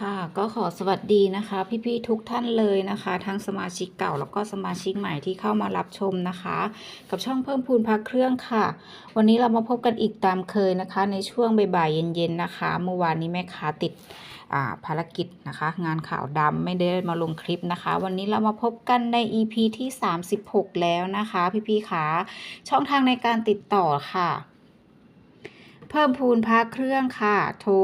ค่ะ ก็ขอสวัสดีนะคะ พี่ๆทุกท่านเลยนะคะ ทั้งสมาชิกเก่าแล้วก็สมาชิกใหม่ที่เข้ามารับชมนะคะ กับช่องเพิ่มพูนพักเครื่องค่ะ วันนี้เรามาพบกันอีกตามเคยนะคะ ในช่วงบ่ายๆเย็นๆนะคะ เมื่อวานนี้แม่ค้าติดอ่าภารกิจนะคะ งานข่าวดำไม่ได้มาลงคลิปนะคะ วันนี้เรามาพบกันใน EP ที่ 36 แล้วนะคะ พี่ๆค่ะช่องทางในการติดต่อค่ะ เพิ่มพูนพาเครื่องค่ะ โทร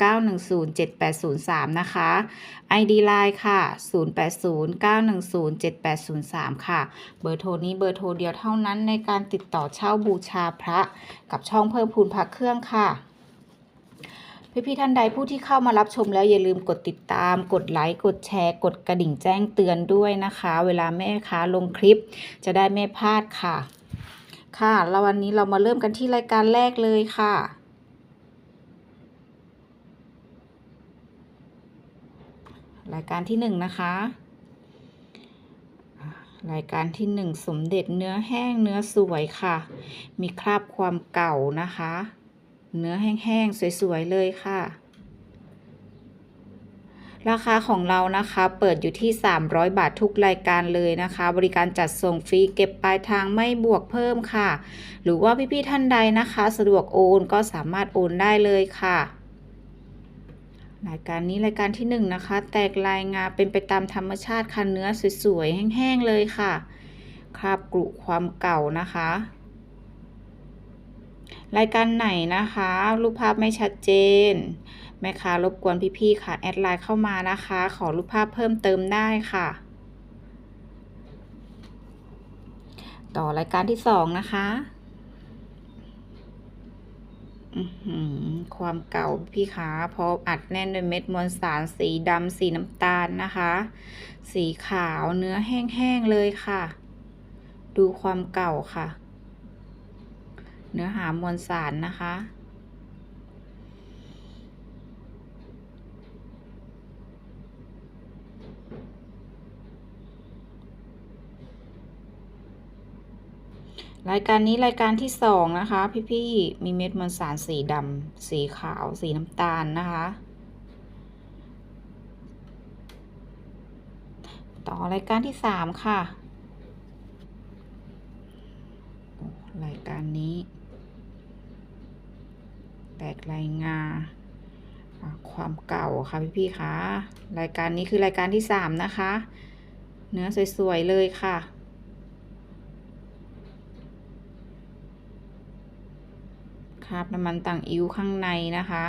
0809107803 นะคะ ID Line ค่ะ 0809107803 ค่ะ เบอร์โทรนี้เบอร์โทรเดียวเท่านั้นในการติดต่อเช่าบูชาพระกับช่องเพิ่มพูนพาเครื่องค่ะพี่ๆท่านใดผู้ที่เข้ามารับชมแล้วอย่าลืมกดติดตาม กดไลค์กดแชร์ กดกระดิ่งแจ้งเตือนด้วยนะคะ เวลาแม่ค้าลงคลิปจะได้ไม่พลาดค่ะ ค่ะ แล้ววันนี้เรามาเริ่มกันที่รายการแรกเลยค่ะ รายการที่หนึ่งนะคะ รายการที่หนึ่งสมเด็จเนื้อแห้งเนื้อสวยค่ะ มีคราบความเก่านะคะ เนื้อแห้งๆสวยๆเลยค่ะ ราคาของเรานะคะเปิดอยู่ที่ 300 บาททุกรายการเลยนะคะ บริการจัดส่งฟรีเก็บปลายทางไม่บวกเพิ่มค่ะ หรือว่าพี่ๆท่านใดนะคะ สะดวกโอนก็สามารถโอนได้เลยค่ะรายการนี้รายการที่1นงนะคะ แตกลายงาเป็นไปตามธรรมชาติค่ะเนื้อสวยๆ แห้งๆ เลยค่ะ คราบกรุความเก่านะคะ รายการไหนนะคะ รูปภาพไม่ชัดเจน แม่ค้ารบกวนพี่ๆค่ะ แอดไลน์เข้ามานะคะ ขอรูปภาพเพิ่มเติมได้ค่ะ ต่อรายการที่สองนะคะความเก่าพี่ขาพออัดแน่นด้วยเม็ดมวลสารสีดำสีน้ำตาลนะคะ สีขาวเนื้อแห้งๆเลยค่ะ ดูความเก่าค่ะ เนื้อหามวลสารนะคะ รายการนี้รายการที่สองนะคะ พี่ๆมีเม็ดมวลสารสีดำสีขาว สีน้ำตาลนะคะ ต่อรายการที่สามค่ะรายการนี้ แตกลายงาความเก่าค่ะพี่ๆคะรายการนี้คือรายการที่สามนะคะ เนื้อสวยๆเลยค่ะ คราบน้ำมันต่างอิ้วข้างในนะคะ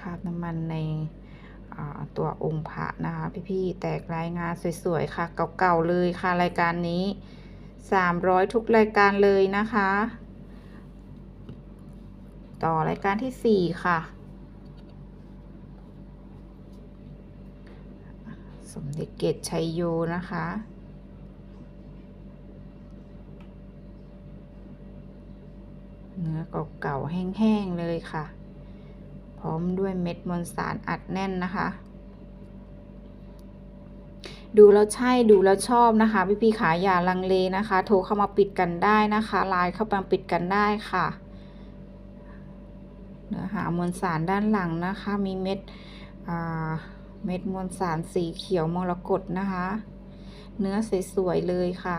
คราบน้ำมันในตัวองค์พระนะคะพี่ๆแตกลายงานสวยๆค่ะ เก่าๆเลยค่ะรายการนี้ 300 ทุกรายการเลยนะคะ ต่อรายการที่ 4 ค่ะ สมเด็จเกตชัยโยนะคะ เนื้อเก่าๆแห้งๆเลยค่ะ พร้อมด้วยเม็ดมวลสารอัดแน่นนะคะ ดูแล้วใช่ดูแล้วชอบนะคะ พี่พี่ๆขาอย่าลังเลนะคะ โทรเข้ามาปิดกันได้นะคะไลน์เข้ามาปิดกันได้ค่ะเนื้อหามวลสารด้านหลังนะคะ มีเม็ดอ่า เม็ดมวลสารสีเขียวมรกตนะคะ เนื้อสวยๆเลยค่ะ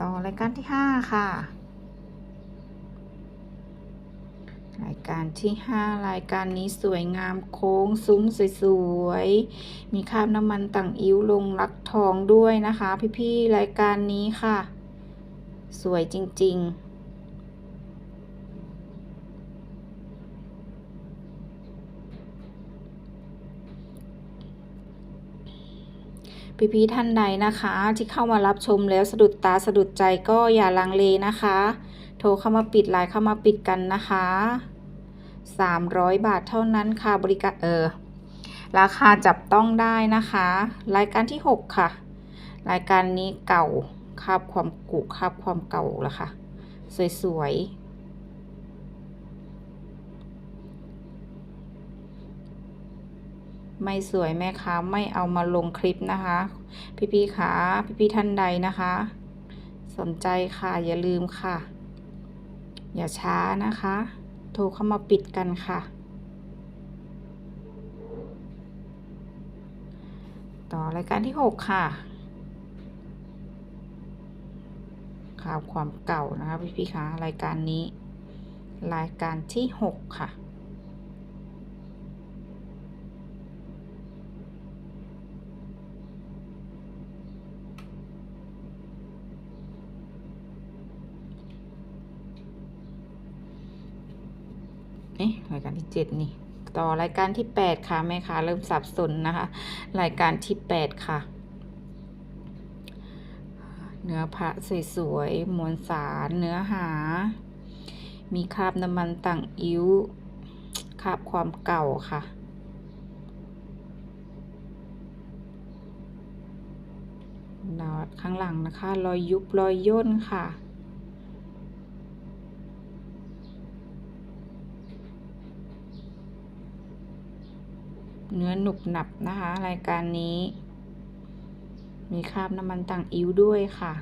ต่อรายการที่ 5 ค่ะ รายการที่ 5 รายการนี้สวยงามโค้งซุ้มสวยๆ มีคราบน้ำมันต่างอิ้วลงลักทองด้วยนะคะ พี่ๆ รายการนี้ค่ะ สวยจริง ๆ พี่ๆท่านใดนะคะ ที่เข้ามารับชมแล้วสะดุดตาสะดุดใจก็อย่าลังเลนะคะ โทรเข้ามาปิดไลน์เข้ามาปิดกันนะคะ 300 บาทเท่านั้นค่ะบริการเออราคาจับต้องได้นะคะ รายการที่ 6 ค่ะ รายการนี้เก่าคาบความกุคาบความเก่าแล้วค่ะ สวยๆ ร ไม่สวยแม่ค้าไม่เอามาลงคลิปนะคะ พี่ๆขาพี่ๆท่านใดนะคะ สนใจค่ะอย่าลืมค่ะ อย่าช้านะคะ โทรเข้ามาปิดกันค่ะ ต่อรายการที่ 6 ค่ะข่าวความเก่านะคะพี่พี่ๆคะรายการนี้ รายการที่ 6 ค่ะ เอ๊ะรายการที่ 7 นี่ ต่อรายการที่ 8 ค่ะแม่ค้าเริ่มสับสนนะคะ รายการที่ 8 ค่ะ เนื้อพระสวยๆมวลสารเนื้อหา มีคราบน้ำมันต่างอิ้วคราบความเก่าค่ะดาวข้างหลังนะคะ รอยยุบรอยย่นค่ะ เนื้อหนุบหนับนะคะ รายการนี้ มีคราบน้ำมันต่างอิ้วด้วยค่ะ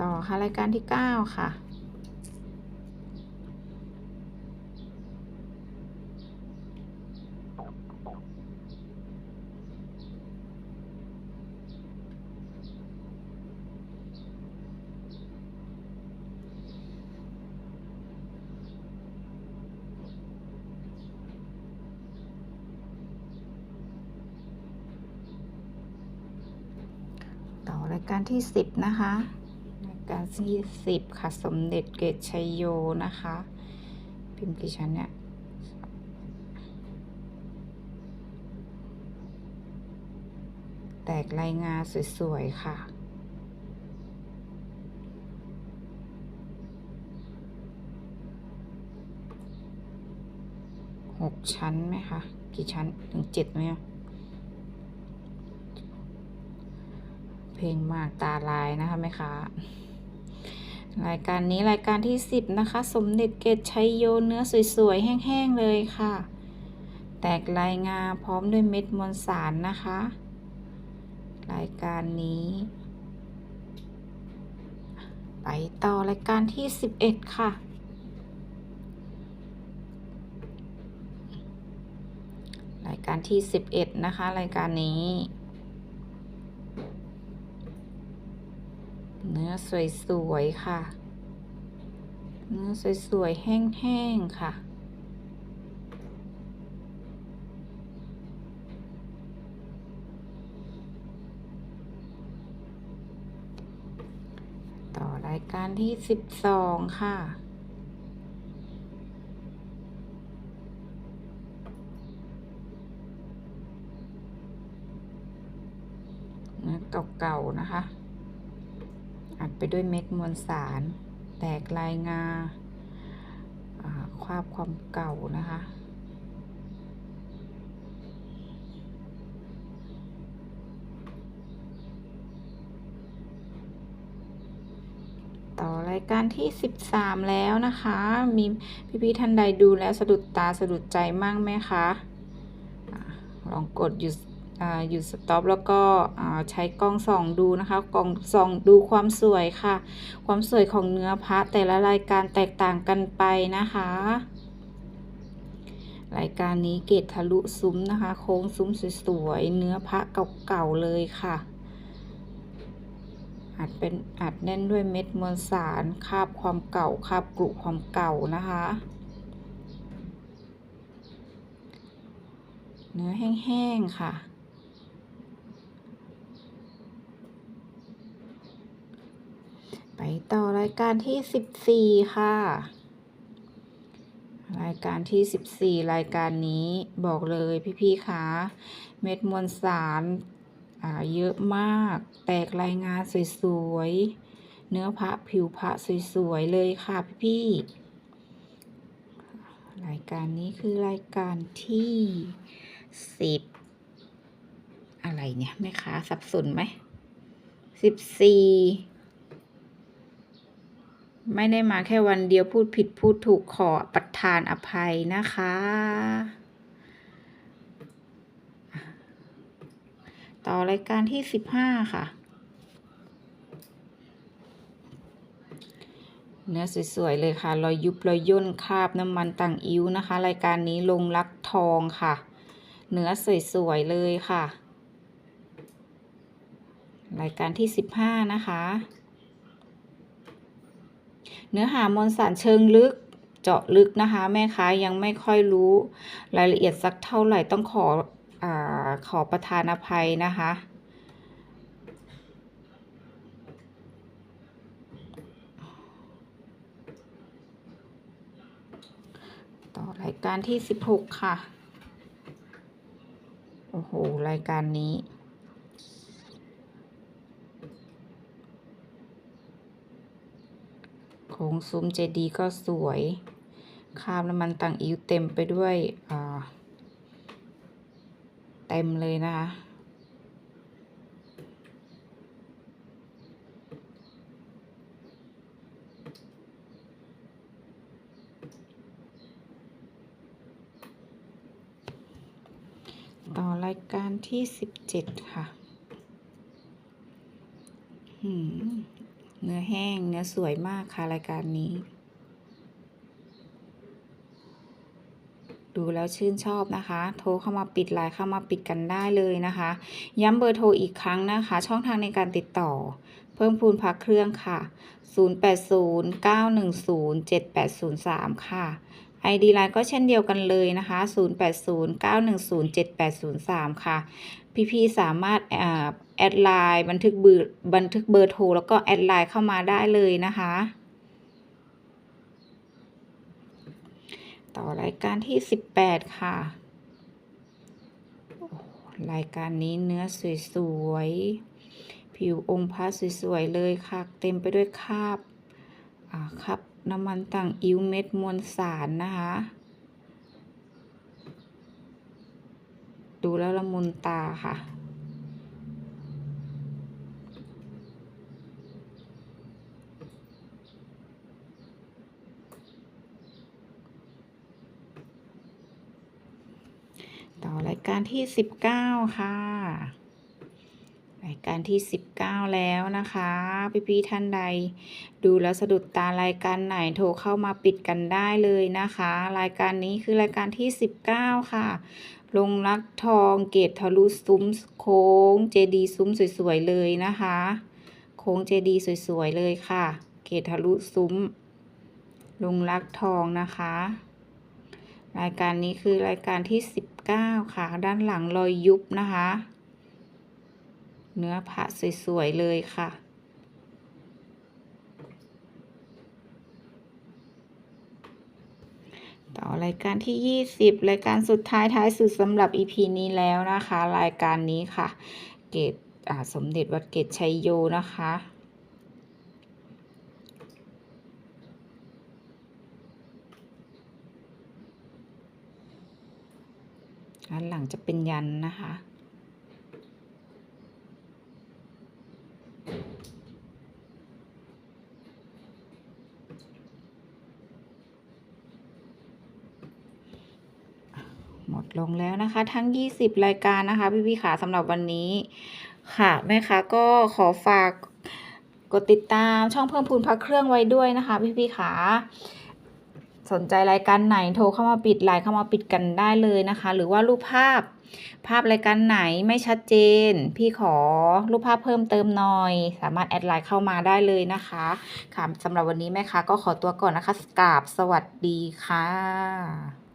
ต่อค่ะรายการที่ 9 ค่ะายการที่ 10 นะคะรายการที่10ค่ะ สมเด็จเกตชัยโยนะคะ พิมพ์กี่ชั้นเนี่ยแตกลายงาสวยๆค่ะหกชั้นไหมคะ กี่ชั้นถึงเจ็ดไหมอะ เพลงมากตาลายนะคะแม่ค้ารายการนี้รายการที่สิบนะคะ สมเด็จเกตชัยโยเนื้อสวยๆ แห้งๆ เลยค่ะ แตกลายงาพร้อมด้วยเม็ดมวลสารนะคะ รายการนี้ ไปต่อรายการที่สิบเอ็ดค่ะ รายการที่สิบเอ็ดนะคะ รายการนี้ เนื้อสวยๆค่ะ เนื้อสวยๆแห้งๆค่ะต่อรายการที่สิบสองค่ะเนื้อเก่าๆนะคะ ไปด้วยเม็ดมวลสาร แตกลายงาคราบความเก่านะคะ ต่อรายการที่ 13 แล้วนะคะ มีพี่ๆท่านใดดูแล้วสะดุดตาสะดุดใจมั่งไหมคะ ลองกดหยุด หยุดสต็อปแล้วก็ใช้กล้องส่องดูนะคะกล้องส่องดูความสวยค่ะ ความสวยของเนื้อพระแต่ละรายการแตกต่างกันไปนะคะ รายการนี้เกตทะลุซุ้มนะคะ โค้งซุ้มสวยๆเนื้อพระเก่าๆเลยค่ะอัดเป็นอัดแน่นด้วยเม็ดมวลสารคาบความเก่าคาบกรุความเก่านะคะ เนื้อแห้งๆค่ะ ไปต่อรายการที่14ค่ะ รายการที่14รายการนี้บอกเลยพี่ๆคะเม็ดมวลสารอ่าเยอะมาก แตกลายงานสวยๆ เนื้อพระผิวพระสวยๆ เลยค่ะพี่ๆ รายการนี้คือรายการที่10อะไรเนี่ยแม่ค้าสับสนไหม14 ไม่ได้มาแค่วันเดียวพูดผิดพูดถูกขอประทานอภัยนะคะ ต่อรายการที่สิบห้าค่ะ เนื้อสวยๆเลยค่ะ รอยยุบรอยย่นคราบน้ำมันต่างอิ้วนะคะ รายการนี้ลงรักทองค่ะ เนื้อสวยๆเลยค่ะ รายการที่สิบห้านะคะ เนื้อหามวลสารเชิงลึกเจาะลึกนะคะ แม่ค้ายังไม่ค่อยรู้รายละเอียดสักเท่าไหร่ต้องขออาขอประทานอภัยนะคะต่อรายการที่สิบหกค่ะ โอ้โห รายการนี้ โค้ง ซุ้มเจดีก็สวยคราบน้ำมันต่างอิ้วเต็มไปด้วยเต็มเลยนะคะต่อรายการที่สิบเจ็ดค่ะ หืม นื้อแห้ง เนื้อสวยมากค่ะรายการนี้ ดูแล้วชื่นชอบนะคะ โทรเข้ามาปิดไลน์เข้ามาปิดกันได้เลยนะคะ ย้ำเบอร์โทรอีกครั้งนะคะ ช่องทางในการติดต่อ เพิ่มพูนพักเครื่องค่ะ 0809107803 ค่ะ ID ไลน์ก็เช่นเดียวกันเลยนะคะ 0809107803 ค่ะพี่ๆสามารถแอดไลน์บันทึกเบอร์บันทึกเบอร์โทรแล้วก็แอดไลน์เข้ามาได้เลยนะคะ ต่อรายการที่ 18 ค่ะ รายการนี้เนื้อสวยๆ ผิวองค์พระสวยๆ เลยค่ะ เต็มไปด้วยคราบครับน้ำมันต่างอิ้วเม็ดมวลสารนะคะ ดูแล้วละมุนตาค่ะ ต่อรายการที่สิบเก้าค่ะ รายการที่สิบเก้าแล้วนะคะ พี่ๆท่านใด ดูแล้วสะดุดตารายการไหนโทรเข้ามาปิดกันได้เลยนะคะ รายการนี้คือรายการที่สิบเก้าค่ะ ลงรักทองเกตทะลุซุ้มโค้งเจดีซุ้มสวยๆเลยนะคะ โค้งเจดีสวยๆเลยค่ะ เกตทะลุซุ้ม ลงรักทองนะคะ รายการนี้คือรายการที่สิบเก้าค่ะ ด้านหลังรอยยุบนะคะ เนื้อพระสวยๆเลยค่ะ ต่อรายการที่ 20 รายการสุดท้ายท้ายสุดสำหรับ EP นี้แล้วนะคะ รายการนี้ค่ะ เกตสมเด็จวัดเกตชัยโยนะคะด้านหลังจะเป็นยันนะคะ ลงแล้วนะคะ ทั้ง 20 รายการนะคะ พี่พี่ขาสำหรับวันนี้ ค่ะแม่ค้าก็ขอฝากกดติดตามช่องเพิ่มพูนพักเครื่องไว้ด้วยนะคะ พี่พี่ขาสนใจรายการไหนโทรเข้ามาปิดไลน์เข้ามาปิดกันได้เลยนะคะ หรือว่ารูปภาพ ภาพรายการไหนไม่ชัดเจน พี่ขอรูปภาพเพิ่มเติมหน่อย สามารถแอดไลน์เข้ามาได้เลยนะคะค่ะสำหรับวันนี้แม่ค้าก็ขอตัวก่อนนะคะกราบสวัสดีค่ะ